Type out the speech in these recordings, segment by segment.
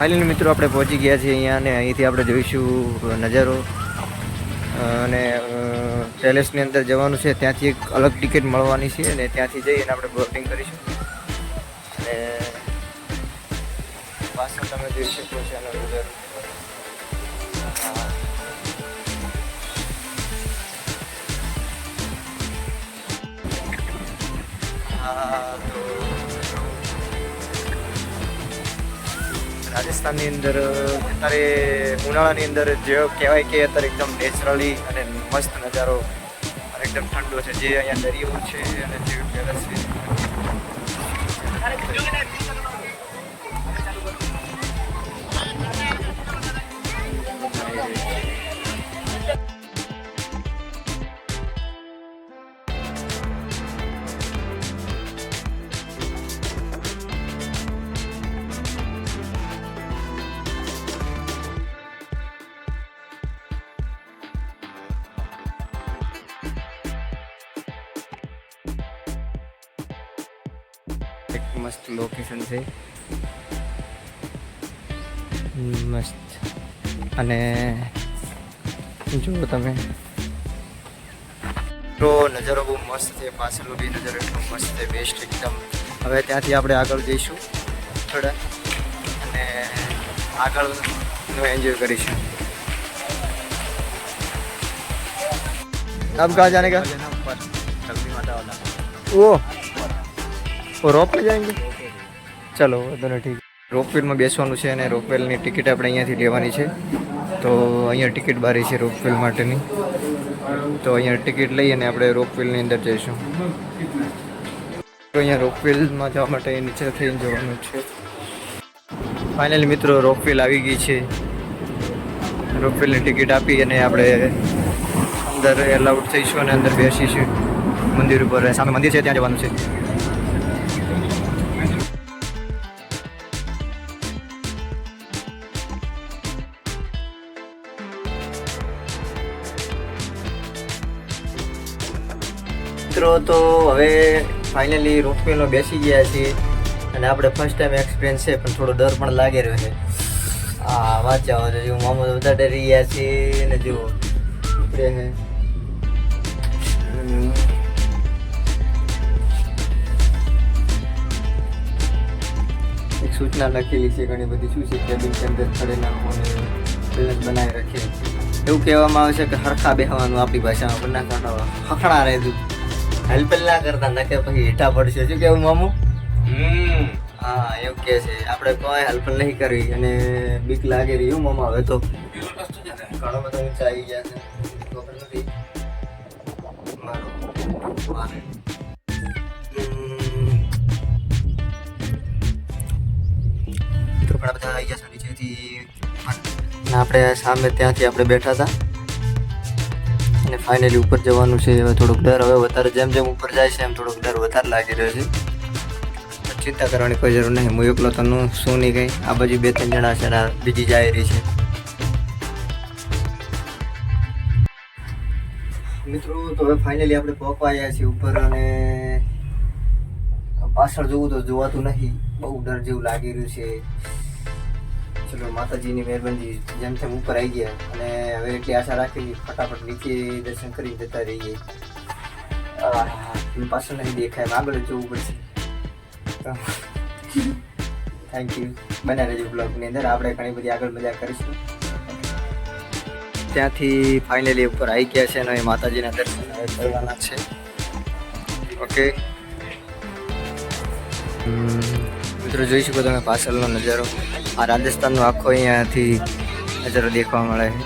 Finally મિત્રો આપણે પહોંચી ગયા છીએ અહીંયા અને અહીંથી આપણે જોઈશું નજારો. અને પેલેસની અંદર જવાનું છે. ત્યાંથી એક અલગ ટિકિટ મળવાની છે અને ત્યાંથી જઈને આપણે બોટિંગ કરીશું. અને પાછળ તમે જોઈ શકો છો આનો નજારો. હા રાજસ્થાનની અંદર, અત્યારે ઉનાળાની અંદર જે કહેવાય કે અત્યારે એકદમ નેચરલી અને મસ્ત નજારો એકદમ ઠંડો છે. જે અહીંયા દરિયો છે અને જે પેલેસ એક મસ્ત લોકેશન છે. મસ્ત. અને જુઓ તમે. તો નજારો બહુ મસ્ત છે પાછળ બી નજારો એટલો મસ્ત છે બેસ્ટ એકદમ. હવે ત્યાંથી આપણે આગળ જઈશું થોડા. અને આગળનો એન્જોય કરીશું. આપ કહા જાને કા? જલ્દી ઓહ! ઓ રોપ વે જાયંગે? ચલો, વાંધો નહીં, ઠીક. રોપવેલમાં બેસવાનું છે અને રોપવેલની ટિકિટ આપણે અહીંયાથી લેવાની છે. તો અહીંયા ટિકિટ બારી છે રોપવેલ માટેની. તો અહીંયા ટિકિટ લઈ અને આપણે રોપવેલની અંદર જઈશું. તો અહીંયા રોપવેલમાં જવા માટે નીચે થઈને જવાનું છે. ફાઇનલી મિત્રો, રોપવેલ આવી ગઈ છે. રોપવેલની ટિકિટ આપી અને આપણે અંદર એલાઉડ થઈશું અને અંદર બેસીશું. મંદિર ઉપર. સામે મંદિર છે, ત્યાં જવાનું છે. મિત્રો, તો હવે ફાઇનલી રોપવેમાં બેસી ગયા છીએ અને આપણે ફર્સ્ટ ટાઈમ એક્સપિરિયન્સ છે, પણ થોડો ડર પણ લાગી રહ્યો છે. હા વાંચ્યા હોય જો મામો બધા ડરી ગયા છે ને જો. એક સૂચના લખેલી છે ઘણી બધી, શું છે કેબિન કે અંદર ખડેલા બેલેન્સ બનાવી રાખીએ એવું કહેવામાં આવે છે કે હરખા બેહવાનું આપણી ભાષામાં, પણ ના કાઢવા હખણા રહેતું. હેલ્પેલ ના કરતા નકે પછી હેઠા પડશે. શું કેવું મામું? હા એવું કે છે. આપણે કોઈ હેલ્પ નહીં કરવી. અને બીક લાગે રહી એવું મામા હવે તો. ઘણો બધો ઊંચા આવી ગયા છે. ખબર નથી. મારો. ઘણા બધા આવી ગયા નીચેથી. આપણે સામે ત્યાંથી આપણે બેઠા હતા. અને ફાઇનલી ઉપર જવાનું છે, હવે થોડોક ડર હવે વધારે જેમ જેમ ઉપર જાય છે એમ થોડોક ડર વધારે લાગી રહ્યો છે. ચિંતા કરવાની કોઈ જરૂર નહીં, હું એકલો તો શું નહીં કંઈ. આ બાજુ બે ત્રણ જણા છે બીજી જાય રહી છે. મિત્રો, તો હવે ફાઇનલી આપણે પહોંચવાયા છીએ ઉપર અને પાછળ જોવું તો જોવાતું નહીં, બહુ ડર જેવું લાગી રહ્યું છે. ચલો માતાજીની મહેરબાની જેમ તેમ ઉપર આવી ગયા. અને હવે એટલી આશા રાખી ફટાફટ નીચે દર્શન કરી જતા રહીએ. પાછળ નહીં દેખાય, આગળ જોવું પડશે. થેન્ક યુ બના રહેજો બ્લોગની અંદર આપણે ઘણી બધી આગળ મજા કરીશું. ત્યાંથી ફાઇનલી ઉપર આવી ગયા છે અને માતાજીના દર્શન કરવાના છે. ઓકે મિત્રો જોઈ શકો તમે પાછળનો નજારો. આ રાજસ્થાનનું આખો અહીંયાથી નજારો દેખવા મળે છે.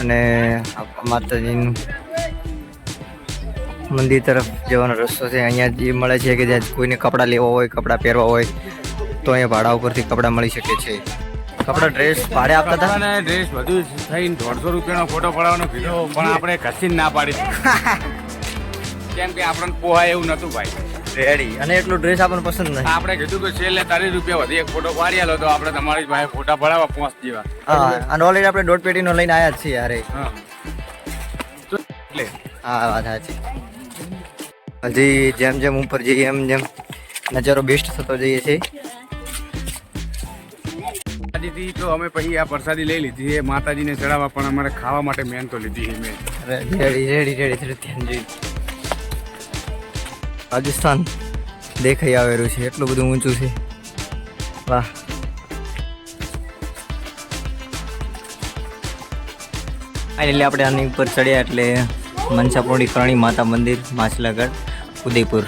અને માતાજીનું મંદિર તરફ જવાનો રસ્તો છે. અહીંયા જે મળે છે કે જ્યાં કોઈને કપડાં લેવા હોય કપડાં પહેરવા હોય તો અહીંયા ભાડા ઉપરથી કપડાં મળી શકે છે. કપડાં ડ્રેસ ભાડે આપતા હતા? ને ડ્રેસ બધું થઈને દોઢસો રૂપિયાનો ફોટો પડાવવાનો કીધો પણ આપણે કશી ના પાડી. કેમ કે આપણને પોહાય એવું નતું ભાઈ. રેડી અને એટલો ડ્રેસ આપણને પસંદ નથી આપણે કીધું કે છેલ્લે તારી રૂપિયા વધી. એક ફોટો પાડી આલો તો આપણે તમારી પાસે ફોટા પડાવવા પાંચ જેવા હા અને ઓલરેડી આપણે દોઢ પેટીનો લઈને આવ્યા છીએ યાર હા. એટલે હા વાત સાચી. હજી જેમ જેમ ઉપર જઈએ એમ જેમ નજારો બેસ્ટ થતો જઈએ છે માતાજીથી તો અમે પછી આ પ્રસાદી લઈ લીધી છે. માતાજીને ચડાવવા પણ અમારે ખાવા માટે મેન તો લીધી છે મેં. રેડી રેડી રેડી ધ્યાન જોઈ રાજસ્થાન દેખાઈ આવેલું છે, એટલું બધું ઊંચું છે. વાહ. એટલે આપણે આની ઉપર ચડ્યા એટલે મનસાપુરની કરણી માતા મંદિર, માછલાગઢ, ઉદયપુર.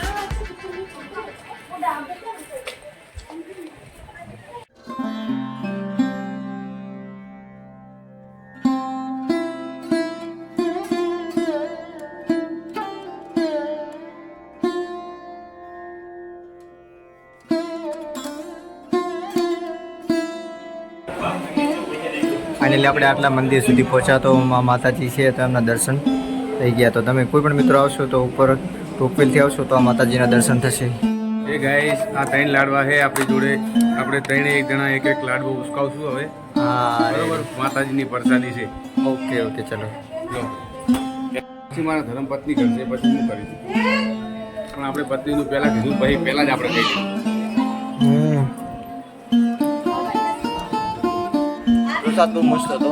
ફાઇનલી આપણે આટલા મંદિર સુધી પહોંચ્યા તો માતાજી છે તો એમના દર્શન થઈ ગયા. તો તમે કોઈ પણ મિત્રો આવશો તો ઉપર ટોપવેલથી આવશો તો આ માતાજીના દર્શન થશે. એ ગાઈસ આ ત્રણ લાડવા છે આપણી જોડે. આપણે ત્રણે એક જણા એક એક લાડવો ઉસકાવશું હવે. હા બરોબર? માતાજીની પ્રસાદી છે. ઓકે ઓકે ચલો. પછી મારા ધર્મપત્ની કરશે પછી હું કરીશ. પણ આપણે પત્નીનું પહેલાં કીધું પછી પહેલાં જ આપણે કહી પ્રસાદ બહુ મસ્ત હતો.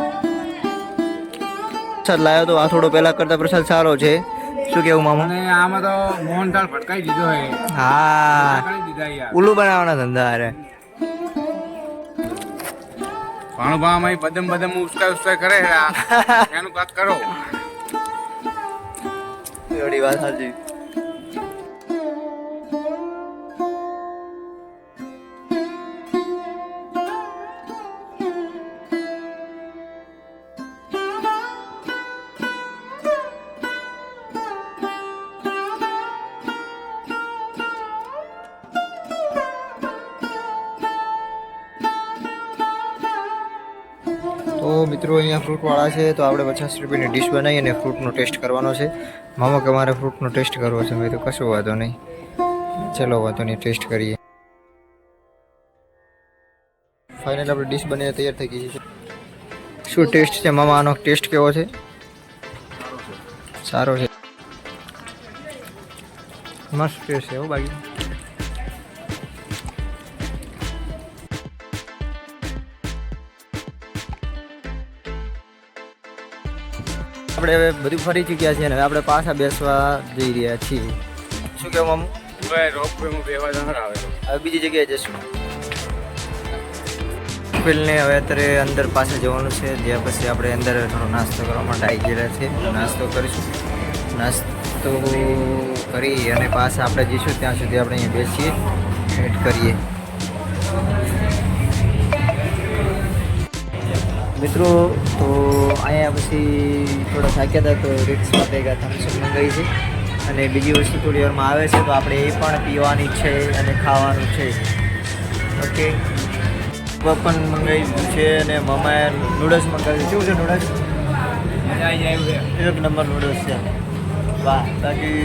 પ્રસાદ લાવ્યો તો આ થોડો પહેલા કરતા પ્રસાદ સારો છે. શું કેવું મામા? આમાં તો મોહનથાળ ભટકાઈ દીધો હે. હા. ઉલ્લુ બનાવવાના ધંધા અરે ભાણુભામાં બદમ બદમ ઉસકાય ઉસકાય કરે. એનું કાક કરો. થોડી વાત સાચી. તો મિત્રો અહીંયા ફ્રૂટવાળા છે, તો આપણે પચાસ રૂપિયાની ડીશ બનાવી અને ફ્રૂટનો ટેસ્ટ કરવાનો છે. મામા કે મારે ફ્રૂટનો ટેસ્ટ કરવો છે, મેં તો કશું વાંધો નહીં. ચલો, વાંધો નહીં ટેસ્ટ કરીએ. ફાઇનલ આપણે ડીશ બનીને તૈયાર થઈ ગઈ છે. શું ટેસ્ટ છે? મામા, આનો ટેસ્ટ કેવો છે? સારો છે. મસ્ત ટેસ્ટ છે હો બાકી. આપણે હવે બધું ફરી ચૂક્યા છીએ અને હવે આપણે પાછા બેસવા જઈ રહ્યા છીએ. શું કહેવું મામું હવે રોપવેમાં બેવા જણા આવે હવે બીજી જગ્યાએ જશું. પેલને હવે અત્યારે અંદર પાસે જવાનું છે. જ્યાં પછી આપણે અંદર થોડો નાસ્તો કરવા માટે આવી ગયેલા છે નાસ્તો કરીશું. નાસ્તો કરી અને પાછા આપણે જઈશું. ત્યાં સુધી આપણે અહીંયા બેસીએ. વેટ કરીએ. મિત્રો તો અહીંયા પછી થોડા થાક્યા હતા તો રિક્સ માટે એક થમ્સઅપ મંગાવી છે. અને બીજી વસ્તુ થોડી વારમાં આવે છે તો આપણે એ પણ પીવાની છે અને ખાવાનું છે. ઓકે? પણ મંગાવી છે અને મમાએ નૂડલ્સ મંગાવ્યું. કેવું છે નૂડલ્સ એક નંબર નૂડલ્સ છે. વાહ બાકી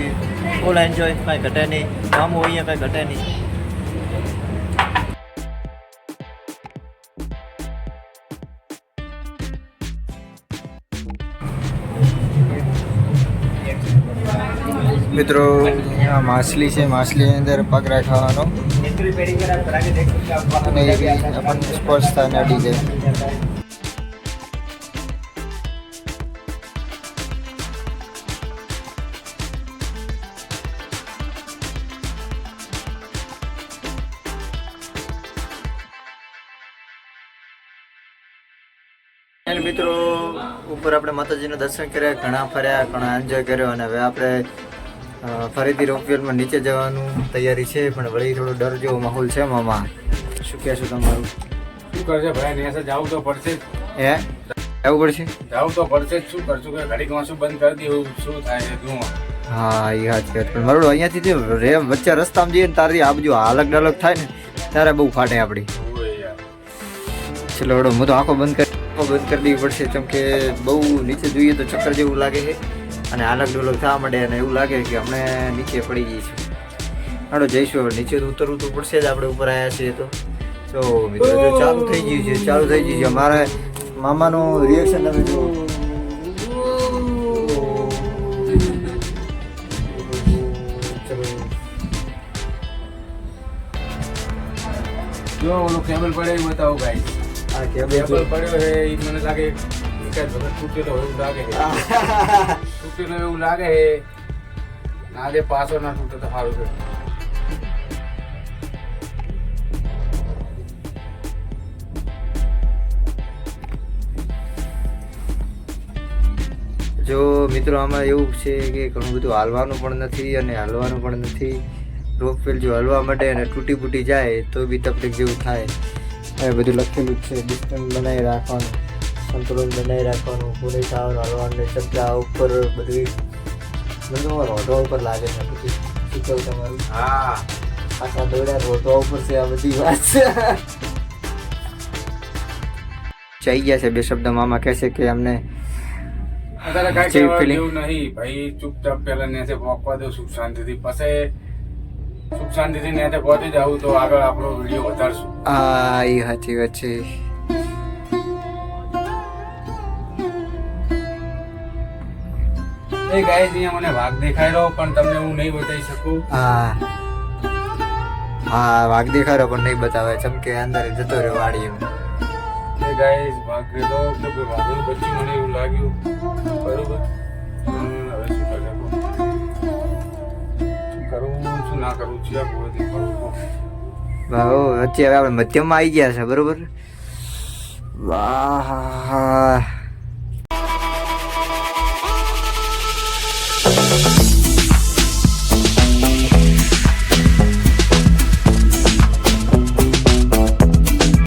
ફૂલ એન્જોય કાંઈ ઘટે નહીં. મામું અહીંયા કાંઈ ઘટે નહીં. મિત્રો માછલી છે. માછલીની અંદર પગ રાખવાનો. અને એ આપણને સ્પર્શ થાય ને અડી જાય. મિત્રો, ઉપર આપણે માતાજીના દર્શન કર્યા, ઘણા ફર્યા, ઘણા એન્જોય કર્યો અને હવે આપણે ફરીથી રોપવેલમાં નીચે જવાનું તૈયારી છે પણ વળી થોડો ડર જેવો માહોલ છે મામા શું કહેશો તમારું? શું કરશે ભાઈ નેસે જવું તો પડશે. હે? જવું પડશે? જવું તો પડશે શું કરશું? કે ઘડીકમાં શું બંધ કરી દીધું શું થાય જુઓ. હા એ સાચી વાત પણ મારું અહીંયાથી જે રે વચ્ચે રસ્તામાં જઈએ ને તારી આ બાજુ હાલક ડલક થાય ને ત્યારે બહુ ફાટે આપણી. ચલો હડો હું તો આંખો બંધ કરી આંખો બંધ કરી દેવી પડશે કેમ કે બહુ નીચે જોઈએ તો ચક્કર જેવું લાગે છે. અને હાલક ડોલક થવા માંડે અને એવું લાગે કે અમે નીચે પડી ગઈ છે. હાડો જઈશું નીચે તો ઉતરવું તો પડશે જ આપણે ઉપર આવ્યા છીએ તો. તો મિત્રો જો ચાલુ થઈ ગયું છે ચાલુ થઈ ગયું છે. મારે મામાનું રિએક્શન તમે જો જો ઓલું કેબલ પડે એ બતાવો ગાઈ આ કેબલ પડ્યો છે એ મને લાગે એકાદ વખત તૂટેલો હોય એવું લાગે. તૂટેલો એવું લાગે છે. ના પાછો ના તૂટે તો સારું છે. જો મિત્રો આમાં એવું છે કે ઘણું બધું હાલવાનું પણ નથી અને હાલવાનું પણ નથી. રોપવેલ જો હલવા માટે અને તૂટી ફૂટી જાય તો બી તકલીફ જેવું થાય. એ બધું લખેલું જ છે ડિસ્ટન્સ બનાવી રાખવાનું. સંતુલન બનાવી રાખવાનું પૂરી થવાનું હલવાનું ચપલા ઉપર બધું મને તો રોટવા ઉપર લાગે છે બધું શું કહું તમારું? હા. આખા દોડ્યા રોટવા ઉપર છે આ બધી વાત છે. જઈ ગયા છે બે શબ્દ મામા કહેશે કે અમને જેવું નહીં ભાઈ ચૂપચાપ પહેલાં ને મોકવા દો સુખ શાંતિથી. પછી સુખ શાંતિથી ને પહોંચી જાવ તો આગળ આપણો વીડિયો વધારશું. આ એ સાચી વાત છે. એ ગાય અહીંયા મને વાઘ દેખાયેલો પણ તમને હું નહીં બતાવી શકું. હા. હા વાઘ દેખાડો પણ નહીં બતાવે. ચમકે અંદર જતો રહ્યો વાડી એમ ગાય વાઘ તો કે વાઘનું બચ્ચું મને એવું લાગ્યું. બરોબર? હવે શું કરે શું કરવું શું ના કરવું છે આ વચ્ચે હવે આપણે મધ્યમમાં આવી ગયા છે બરોબર? વાહ